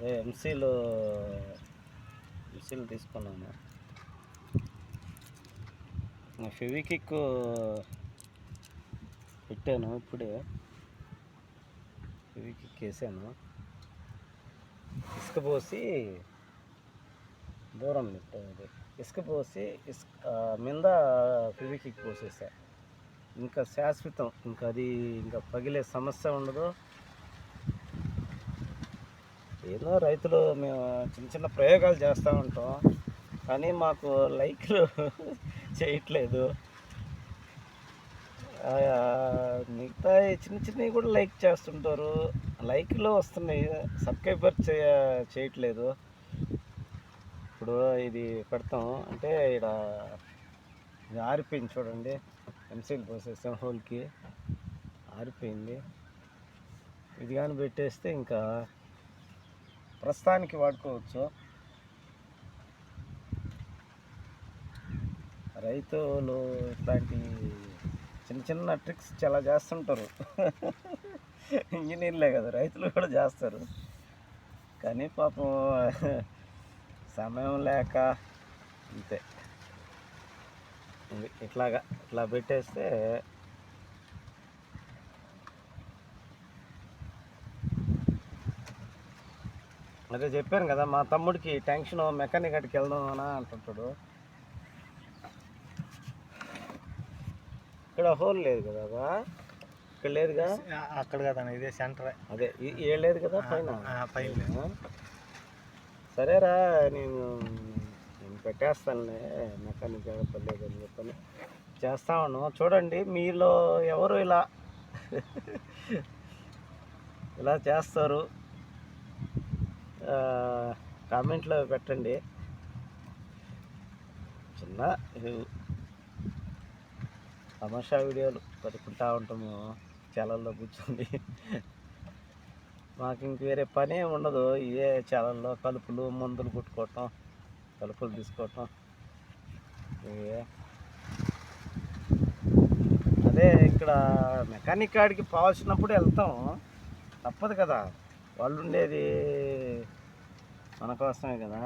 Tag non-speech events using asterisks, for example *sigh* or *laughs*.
అదే ఎంసీలు ఎంసీలు తీసుకున్నాను. నా ఫెవికిక్ పెట్టాను ఇప్పుడే. ఫెవికిక్ వేసాను ఇసుక పోసి దూరం పెట్టాను ఇసుక పోసి ఇసుక మీద ఫెవికిక్ పోసేసా. ఇంకా శాశ్వతం ఇంకా అది ఇంకా పగిలే సమస్య ఉండదు. ఏదో రైతులు మేము చిన్న చిన్న ప్రయోగాలు చేస్తూ ఉంటాం కానీ మాకు లైక్లు *laughs* చేయట్లేదు. మిగతా చిన్న చిన్నవి కూడా లైక్ చేస్తుంటారు. లైక్లు వస్తున్నాయి సబ్స్క్రైబర్ చేయ చేయట్లేదు. ఇప్పుడు ఇది పెడతాం అంటే ఇక్కడ ఆరిపోయింది చూడండి ఎంసీల్ పోసేసాం హోల్కి. ఆరిపోయింది. ఇది కానీ పెట్టేస్తే ఇంకా ప్రస్తుతానికి వాడుకోవచ్చు. రైతులు ఇట్లాంటి చిన్న చిన్న ట్రిక్స్ చాలా చేస్తుంటారు. ఇంజనీర్లే కదా రైతులు కూడా చేస్తారు. కానీ పాపం సమయం లేక అంతే. ఇట్లాగా ఇట్లా పెట్టేస్తే అదే చెప్పాను కదా మా తమ్ముడికి టెన్షన్ మెకానిక్ అటుకి వెళ్దాం అని అంటుంటాడు. ఇక్కడ హోల్ లేదు కదా? ఇక్కడ లేదుగా అక్కడ కదా ఇదే సెంటర్ అదే ఏ లేదు కదా పైన? పైన? సరేరా నేను నేను పెట్టేస్తానులే మెకానిక్ పర్లేదు అని చెప్పని. చేస్తా ఉన్నాం. చూడండి మీలో ఎవరు ఇలా *laughs* ఇలా చేస్తారు. కామెంట్లో పెట్టండి. చిన్న తమాషా వీడియోలు పడుకుంటా ఉంటాము ఛానల్లో కూర్చొని. మాకు ఇంక వేరే పనే ఉండదు ఇదే ఛానల్లో కలుపులు మందులు కుట్టుకోవటం కలుపులు తీసుకోవటం. ఇవే. అదే ఇక్కడ మెకానిక్ కాడికి పోవాల్సినప్పుడు వెళ్తాం. తప్పదు కదా. వాళ్ళు ఉండేది మన కోసమే కదా.